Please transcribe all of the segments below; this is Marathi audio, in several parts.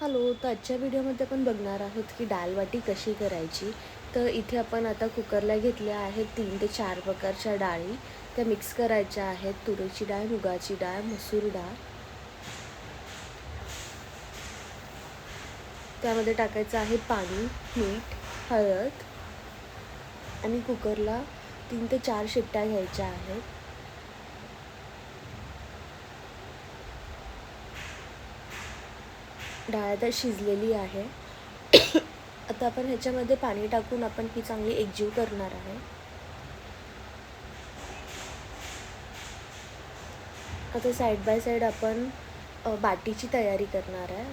हॅलो तर आजच्या व्हिडिओमध्ये आपण बघणार आहोत की डाळवाटी कशी करायची. तर इथे आपण आता कुकरला घेतल्या आहेत तीन ते चार प्रकारच्या डाळी. त्या मिक्स करायच्या आहेत. तुरीची डाळ मुगाची डाळ मसूर डाळ. त्यामध्ये टाकायचं आहे पाणी मीठ हळद. आणि कुकरला तीन ते चार शिट्ट्या घ्यायच्या आहेत. डाळ आता शिजलेली आहे. आता आपण ह्याच्यामध्ये पाणी टाकून आपण ही चांगली एकजीव करणार आहे. आता साईड बाय साईड आपण बाटीची तयारी करणार आहे.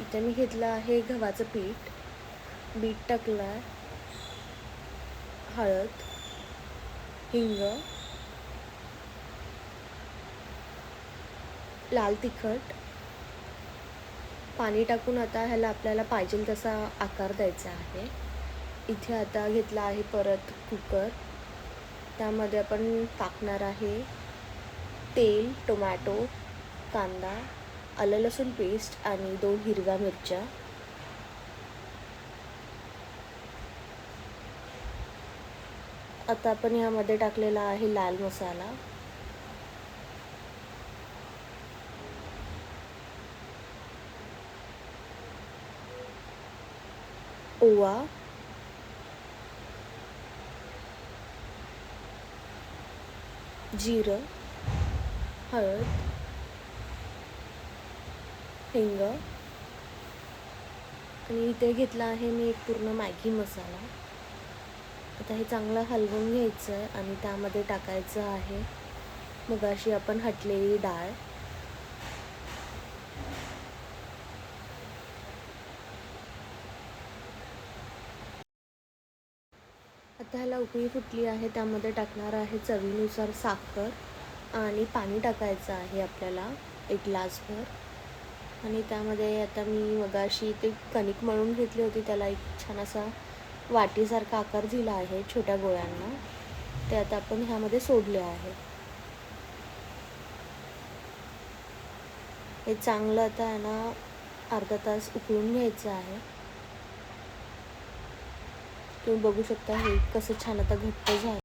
इथे मी घेतलं आहे गव्हाचं पीठ. बीट टाकलं आहे हळद. हिंग. लाल तिखट. पाणी टाकून आता ह्याला आपल्याला पाहिजे तसा आकार द्यायचा आहे. इथे आता घेतला आहे परत कुकर. त्यामध्ये आपण टाकणार आहे तेल टोमॅटो कांदा आलं लसूण पेस्ट आणि दोन हिरव्या मिरच्या. आता आपण ह्यामध्ये टाकलेला आहे लाल मसाला. ओवा. जिरं. हळद. हिंग. आणि इथे घेतला आहे मी एक पूर्ण मॅगी मसाला. आता हे चांगलं हलवून घ्यायचं आहे आणि त्यामध्ये टाकायचं आहे. मग अशी आपण हटलेली डाळ. आता ह्याला उकळी फुटली आहे त्यामध्ये टाकणार आहे चवीनुसार साखर आणि पाणी टाकायचं आहे आपल्याला एक ग्लासभर. आणि त्यामध्ये आता मी मगाशी ते कणिक मळून घेतली होती त्याला एक छान असा वाटीसारखा आकार दिला आहे छोट्या गोळ्यांना. ते आता आपण ह्यामध्ये सोडले आहे. हे चांगलं आता आहे ना अर्धा तास उकळून घ्यायचं आहे. तुम्ही बघू शकता हे कसं छान आता घट्ट झालं.